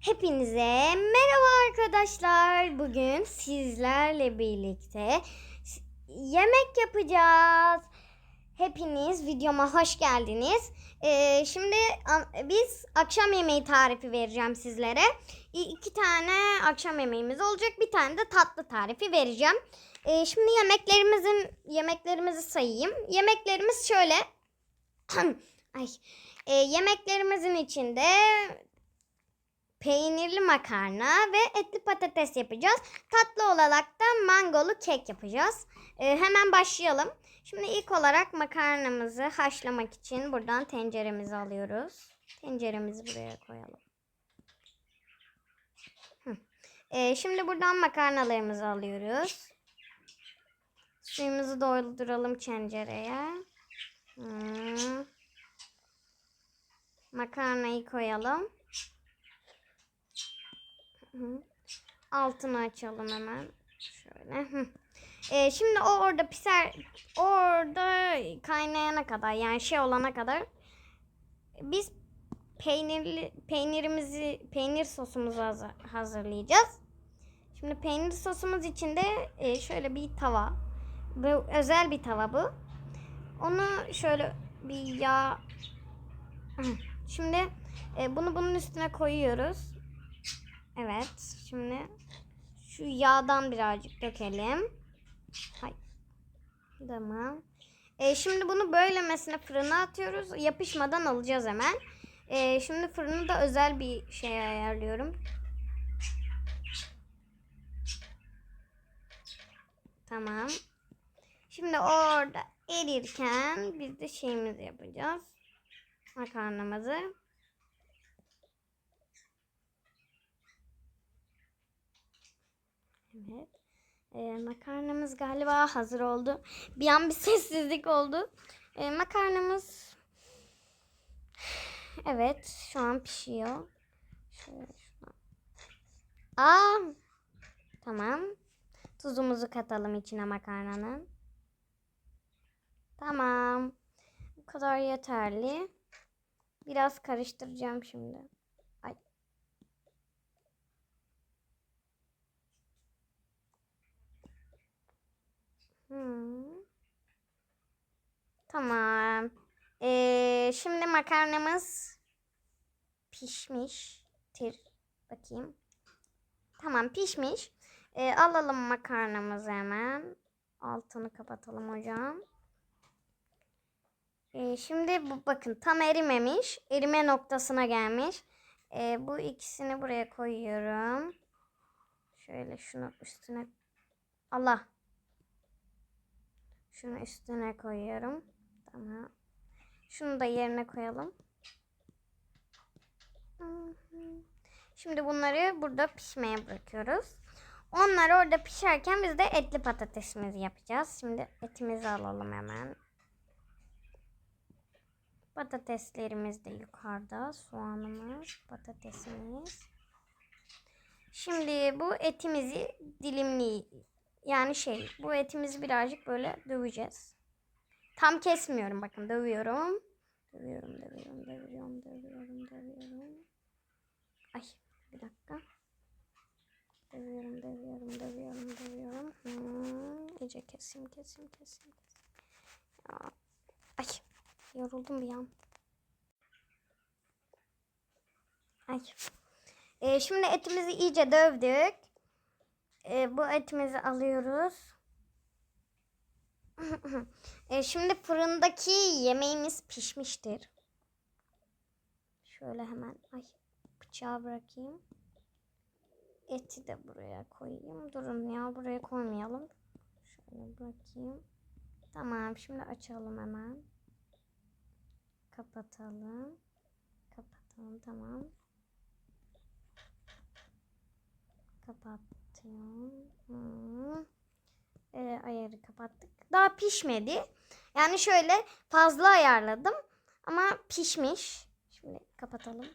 Hepinize merhaba arkadaşlar. Bugün sizlerle birlikte yemek yapacağız. Hepiniz videoma hoş geldiniz. Ee, şimdi biz akşam yemeği tarifi vereceğim sizlere. İki tane akşam yemeğimiz olacak. Bir tane de tatlı tarifi vereceğim. Ee, şimdi yemeklerimizin yemeklerimizi sayayım. Yemeklerimiz şöyle. Ay. Ee, yemeklerimizin içinde peynirli makarna ve etli patates yapacağız. Tatlı olarak da mangolu kek yapacağız. Ee, hemen başlayalım. Şimdi ilk olarak makarnamızı haşlamak için buradan tenceremizi alıyoruz. Tenceremizi buraya koyalım. Ee, şimdi buradan makarnalarımızı alıyoruz. Suyumuzu dolduralım tencereye. Hı. Makarnayı koyalım. Altını açalım hemen. Şöyle. Hı. Ee, şimdi o orada pişer, o orada kaynayana kadar yani şey olana kadar biz peynirli peynirimizi peynir sosumuzu hazır, hazırlayacağız. Şimdi peynir sosumuz için de e, şöyle bir tava. Bu özel bir tava bu. Onu şöyle bir yağ. Şimdi e, bunu bunun üstüne koyuyoruz. Evet. Şimdi şu yağdan birazcık dökelim. Hay. Tamam. E, şimdi bunu böylemesine fırına atıyoruz. Yapışmadan alacağız hemen. E, şimdi fırını da özel bir şey ayarlıyorum. Tamam. Şimdi orada erirken biz de şeyimizi yapacağız. Makarnamızı. Evet. Ee, makarnamız galiba hazır oldu. Bir an bir sessizlik oldu. Ee, makarnamız Evet, şu an pişiyor. Şöyle şuna. Aa! Tamam. Tuzumuzu katalım içine makarnanın. Tamam. Bu kadar yeterli. Biraz karıştıracağım şimdi. Hmm. Tamam. Ee, şimdi makarnamız pişmiştir. Bakayım. Tamam pişmiş. Ee, alalım makarnamızı hemen. Altını kapatalım hocam. Ee, şimdi bu bakın tam erimemiş. Erime noktasına gelmiş. Ee, bu ikisini buraya koyuyorum. Şöyle şunu üstüne. Allah. Şunu üstüne koyuyorum. Tamam. Şunu da yerine koyalım. Şimdi bunları burada pişmeye bırakıyoruz. Onlar orada pişerken biz de etli patatesimizi yapacağız. Şimdi etimizi alalım hemen. Patateslerimiz de yukarıda. Soğanımız, patatesimiz. Şimdi bu etimizi dilimli yani şey bu etimizi birazcık böyle döveceğiz. Tam kesmiyorum bakın dövüyorum. Dövüyorum, dövüyorum, dövüyorum, dövüyorum, dövüyorum. Ay bir dakika. Dövüyorum, dövüyorum, dövüyorum, dövüyorum. Hmm, iyice keseyim, keseyim, keseyim. Ay yoruldum bir an. Ay. Ee, şimdi etimizi iyice dövdük. Ee, bu etimizi alıyoruz. e, şimdi fırındaki yemeğimiz pişmiştir. Şöyle hemen ay bıçağı bırakayım. Eti de buraya koyayım. Durun ya buraya koymayalım. Şöyle bırakayım. Tamam şimdi açalım hemen. Kapatalım. Kapatalım tamam. Kapatıyorum. Ee, ayarı kapattık. Daha pişmedi. Yani şöyle fazla ayarladım. Ama pişmiş. Şimdi kapatalım.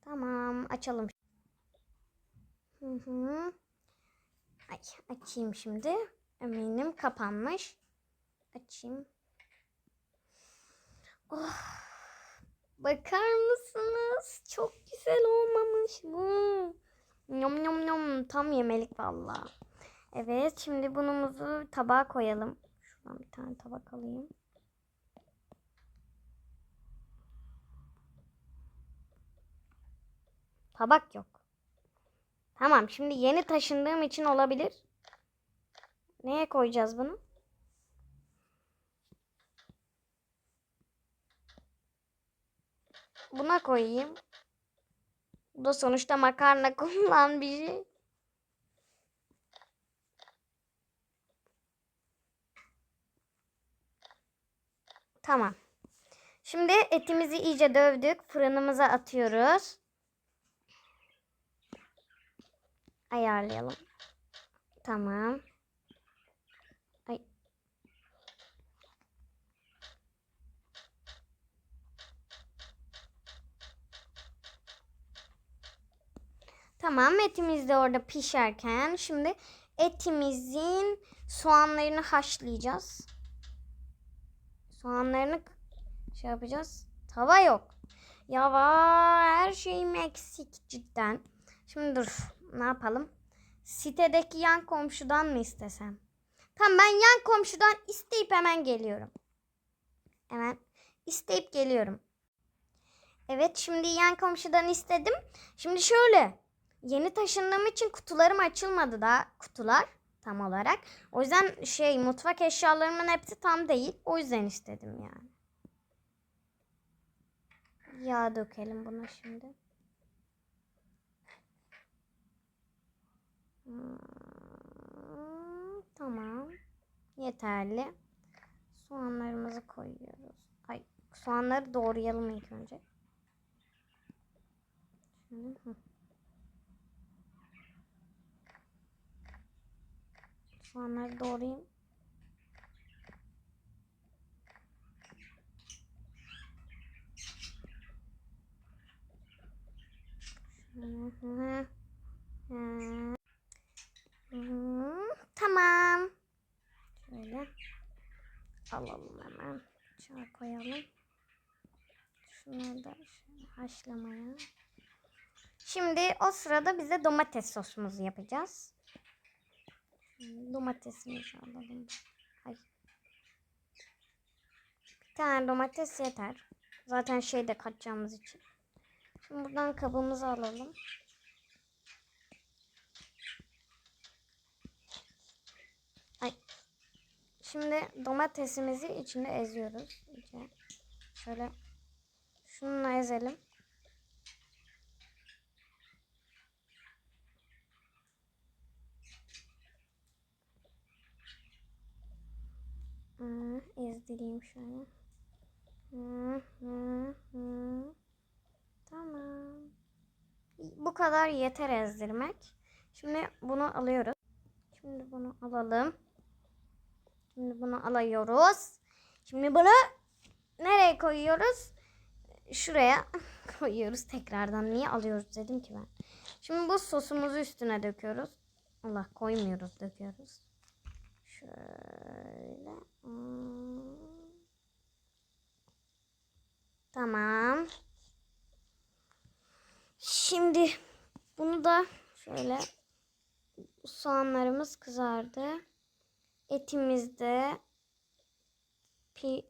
Tamam açalım. Hı hı. Ay, açayım şimdi. Eminim kapanmış. Açayım. Oh. Bakar mısınız? Çok güzel olmamış. bu. Yom yom yom tam yemelik valla. Evet şimdi bunumuzu tabağa koyalım. Şuradan bir tane tabak alayım. Tabak yok. Tamam şimdi yeni taşındığım için olabilir. Neye koyacağız bunu? Buna koyayım. Bu da sonuçta makarna kullan bir şey. Tamam. Şimdi etimizi iyice dövdük. Fırınımıza atıyoruz. Ayarlayalım. Tamam. Tamam etimiz de orada pişerken şimdi etimizin soğanlarını haşlayacağız. Soğanlarını şey yapacağız. Tava yok. Ya her şeyim eksik cidden. Şimdi dur ne yapalım? Sitedeki yan komşudan mı istesem? Tamam ben yan komşudan isteyip hemen geliyorum. Hemen isteyip geliyorum. Evet şimdi yan komşudan istedim. Şimdi şöyle. Yeni taşındığım için kutularım açılmadı da kutular tam olarak. O yüzden şey mutfak eşyalarımın hepsi tam değil. O yüzden istedim yani. Yağ dökelim buna şimdi. Hmm, tamam. Yeterli. Soğanlarımızı koyuyoruz. Ay soğanları doğrayalım ilk önce. Şöyle, hı. Soğanları doğrayayım. Tamam. Şöyle alalım hemen. Şöyle koyalım. Şunları da haşlamaya. Şimdi o sırada bize domates sosumuzu yapacağız. Şimdi Domatesimizi alalım. Ay. Bir tane domates yeter. Zaten şeyde katacağımız için. Şimdi buradan kabımızı alalım. Ay. Şimdi domatesimizi içinde eziyoruz. İyice. Şöyle şununla ezelim. Ezdireyim şöyle. Tamam. Bu kadar yeter ezdirmek. Şimdi bunu alıyoruz. Şimdi bunu alalım. Şimdi bunu alıyoruz. Şimdi bunu nereye koyuyoruz? Şuraya koyuyoruz tekrardan. Niye alıyoruz dedim ki ben. Şimdi bu sosumuzu üstüne döküyoruz. Allah koymuyoruz döküyoruz. Şöyle. Tamam. Şimdi bunu da şöyle soğanlarımız kızardı. Etimiz de pi,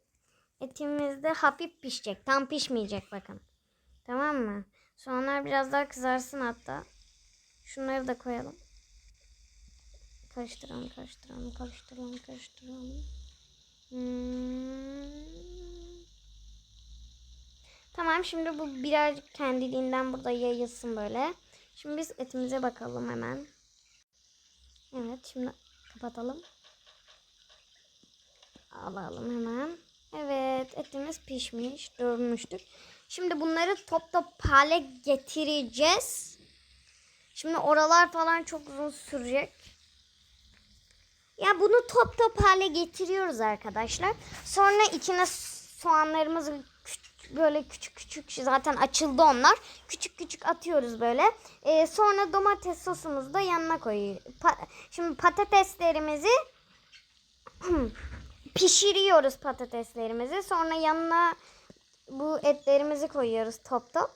etimiz de hafif pişecek. Tam pişmeyecek bakın. Tamam mı? Soğanlar biraz daha kızarsın hatta. Şunları da koyalım. Karıştıralım, karıştıralım, karıştıralım, karıştıralım. Hmm. Tamam şimdi bu birazcık kendiliğinden burada yayılsın böyle. Şimdi biz etimize bakalım hemen. Evet şimdi kapatalım. Alalım hemen. Evet etimiz pişmiş. Dövmüştük. Şimdi bunları top top hale getireceğiz. Şimdi oralar falan çok uzun sürecek. Ya bunu top top hale getiriyoruz arkadaşlar. Sonra içine soğanlarımızı böyle küçük küçük zaten açıldı onlar. Küçük küçük atıyoruz böyle. Ee, sonra domates sosumuzu da yanına koyuyoruz. Pa- şimdi patateslerimizi pişiriyoruz patateslerimizi. Sonra yanına bu etlerimizi koyuyoruz top top.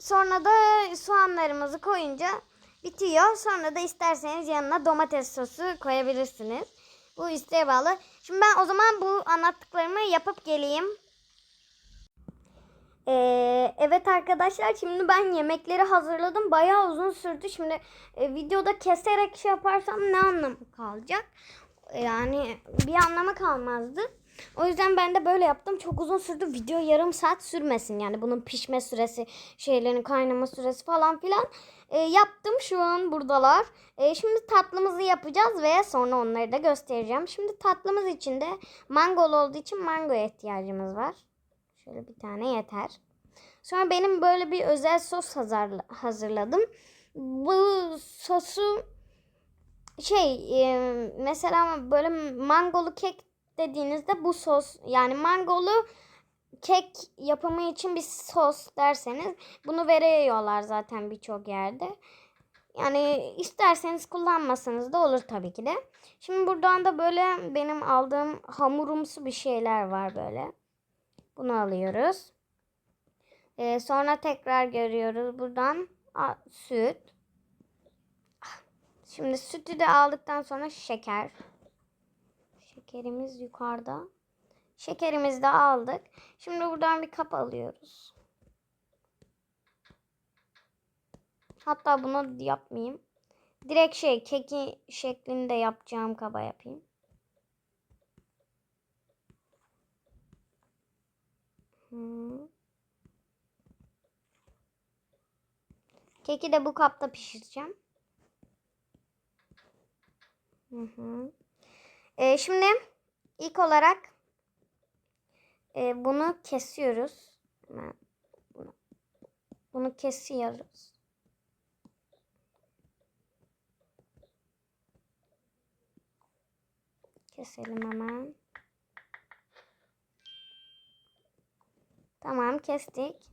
Sonra da soğanlarımızı koyunca bitiyor. Sonra da isterseniz yanına domates sosu koyabilirsiniz. Bu isteğe bağlı. Şimdi ben o zaman bu anlattıklarımı yapıp geleyim. Ee, evet arkadaşlar şimdi ben yemekleri hazırladım. Bayağı uzun sürdü. Şimdi e, videoda keserek şey yaparsam ne anlamı kalacak? Yani bir anlamı kalmazdı. O yüzden ben de böyle yaptım. Çok uzun sürdü. Video yarım saat sürmesin. Yani bunun pişme süresi, şeylerin kaynama süresi falan filan. E, yaptım. Şu an buradalar. E, şimdi tatlımızı yapacağız ve sonra onları da göstereceğim. Şimdi tatlımız için de mangol olduğu için mangoya ihtiyacımız var. Şöyle bir tane yeter. Sonra benim böyle bir özel sos hazırla- hazırladım. Bu sosu şey e, mesela böyle mangolu kek dediğinizde bu sos yani mangolu kek yapımı için bir sos derseniz bunu veriyorlar zaten birçok yerde. Yani isterseniz kullanmasanız da olur tabii ki de. Şimdi buradan da böyle benim aldığım hamurumsu bir şeyler var böyle. Bunu alıyoruz. Ee, sonra tekrar görüyoruz buradan a, süt. Şimdi sütü de aldıktan sonra şeker. Şekerimiz yukarıda. Şekerimizi de aldık. Şimdi buradan bir kap alıyoruz. Hatta bunu yapmayayım. Direkt şey keki şeklinde yapacağım kaba yapayım. Hmm. Keki de bu kapta pişireceğim. Hı hı. Ee, şimdi ilk olarak e, bunu kesiyoruz. Bunu, bunu kesiyoruz. Keselim hemen. Tamam kestik.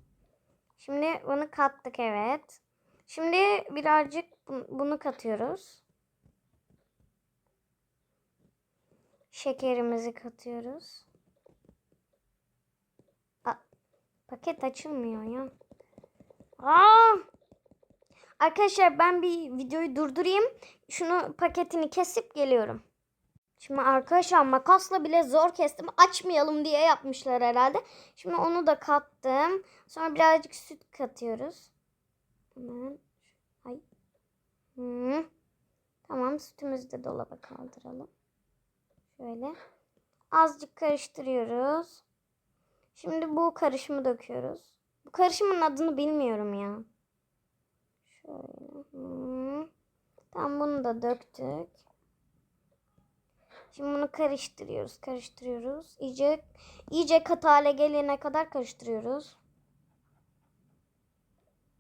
Şimdi bunu kattık evet. Şimdi birazcık bu- bunu katıyoruz. Şekerimizi katıyoruz. Aa, paket açılmıyor ya. Aa! Arkadaşlar ben bir videoyu durdurayım. Şunu paketini kesip geliyorum. Şimdi arkadaşlar makasla bile zor kestim. Açmayalım diye yapmışlar herhalde. Şimdi onu da kattım. Sonra birazcık süt katıyoruz. Hemen. Ay. Hı. Tamam sütümüzü de dolaba kaldıralım. Şöyle. Azıcık karıştırıyoruz. Şimdi bu karışımı döküyoruz. Bu karışımın adını bilmiyorum ya. Şöyle. Hı. Tamam bunu da döktük. Şimdi bunu karıştırıyoruz, karıştırıyoruz. İyice iyice katı hale gelene kadar karıştırıyoruz.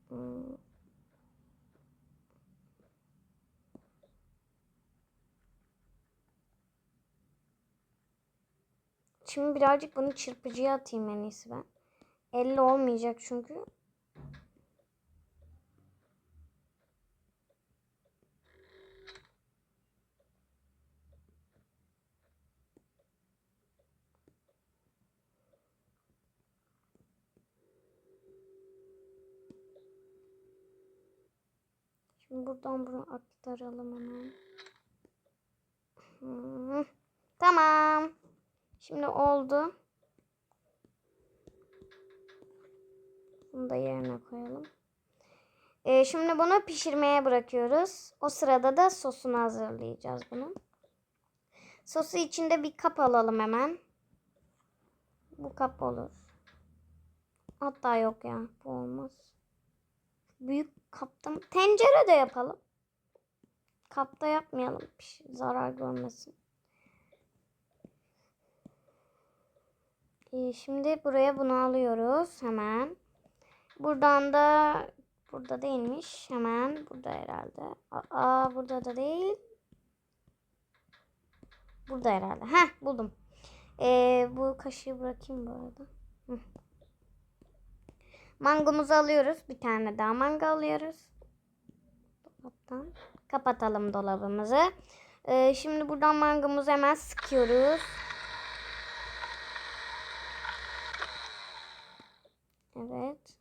Hmm. Şimdi birazcık bunu çırpıcıya atayım en iyisi ben. Elle olmayacak çünkü. Şimdi buradan bunu aktaralım hemen. Hmm. Tamam. Şimdi oldu. Bunu da yerine koyalım. Ee, şimdi bunu pişirmeye bırakıyoruz. O sırada da sosunu hazırlayacağız bunun. Sosu içinde bir kap alalım hemen. Bu kap olur. Hatta yok ya. Bu olmaz. Büyük kapta mı? Tencere de yapalım. Kapta yapmayalım. Piş- Zarar görmesin. Şimdi buraya bunu alıyoruz hemen. Buradan da burada değilmiş. Hemen burada herhalde. Aa burada da değil. Burada herhalde. Heh buldum. Ee, bu kaşığı bırakayım bu arada. Hı. Mangomuzu alıyoruz. Bir tane daha mango alıyoruz. Dolaptan. Kapatalım dolabımızı. Ee, şimdi buradan mangomuzu hemen sıkıyoruz. Evet.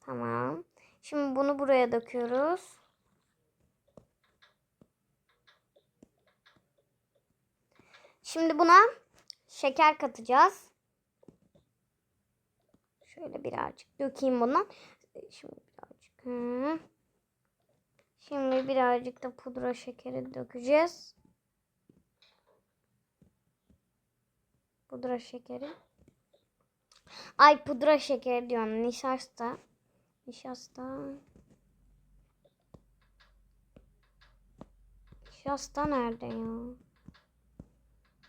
Tamam. Şimdi bunu buraya döküyoruz. Şimdi buna şeker katacağız. Şöyle birazcık dökeyim bundan. Şimdi birazcık. Hı. Şimdi birazcık da pudra şekeri dökeceğiz. Pudra şekeri. Ay pudra şekeri diyorum. Nişasta. Nişasta. Nişasta nerede ya?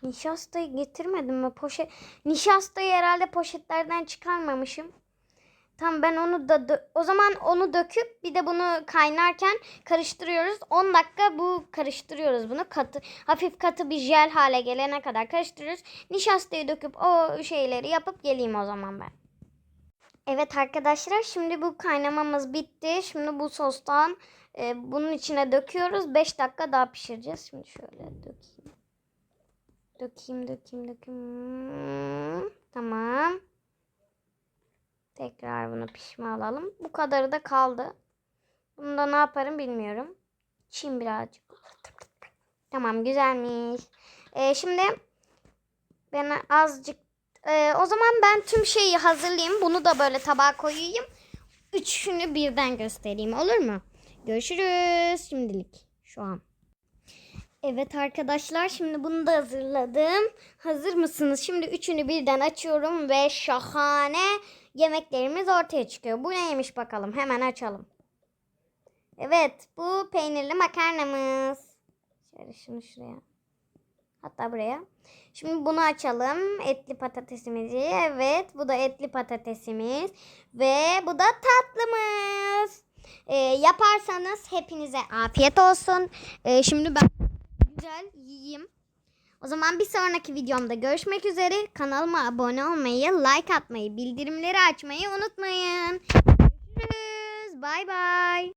Nişastayı getirmedim mi? Poşet. Nişastayı herhalde poşetlerden çıkarmamışım. Tamam ben onu da o zaman onu döküp bir de bunu kaynarken karıştırıyoruz. 10 dakika bu karıştırıyoruz bunu. Katı hafif katı bir jel hale gelene kadar karıştırıyoruz. Nişastayı döküp o şeyleri yapıp geleyim o zaman ben. Evet arkadaşlar şimdi bu kaynamamız bitti. Şimdi bu sostan e, bunun içine döküyoruz. 5 dakika daha pişireceğiz. Şimdi şöyle dökeyim. Dökeyim, dökeyim, dökeyim. Tamam. Tekrar bunu pişme alalım. Bu kadarı da kaldı. Bunu da ne yaparım bilmiyorum. Çin birazcık. Tamam güzelmiş. Ee, şimdi ben azıcık ee, o zaman ben tüm şeyi hazırlayayım. Bunu da böyle tabağa koyayım. Üçünü birden göstereyim olur mu? Görüşürüz şimdilik şu an. Evet arkadaşlar şimdi bunu da hazırladım. Hazır mısınız? Şimdi üçünü birden açıyorum ve şahane yemeklerimiz ortaya çıkıyor. Bu neymiş bakalım hemen açalım. Evet bu peynirli makarnamız. Şöyle şunu şuraya. Hatta buraya. Şimdi bunu açalım. Etli patatesimizi. Evet bu da etli patatesimiz. Ve bu da tatlımız. Ee, yaparsanız hepinize afiyet olsun. Ee, şimdi ben güzel yiyeyim. O zaman bir sonraki videomda görüşmek üzere. Kanalıma abone olmayı, like atmayı, bildirimleri açmayı unutmayın. Görüşürüz. Bay bay.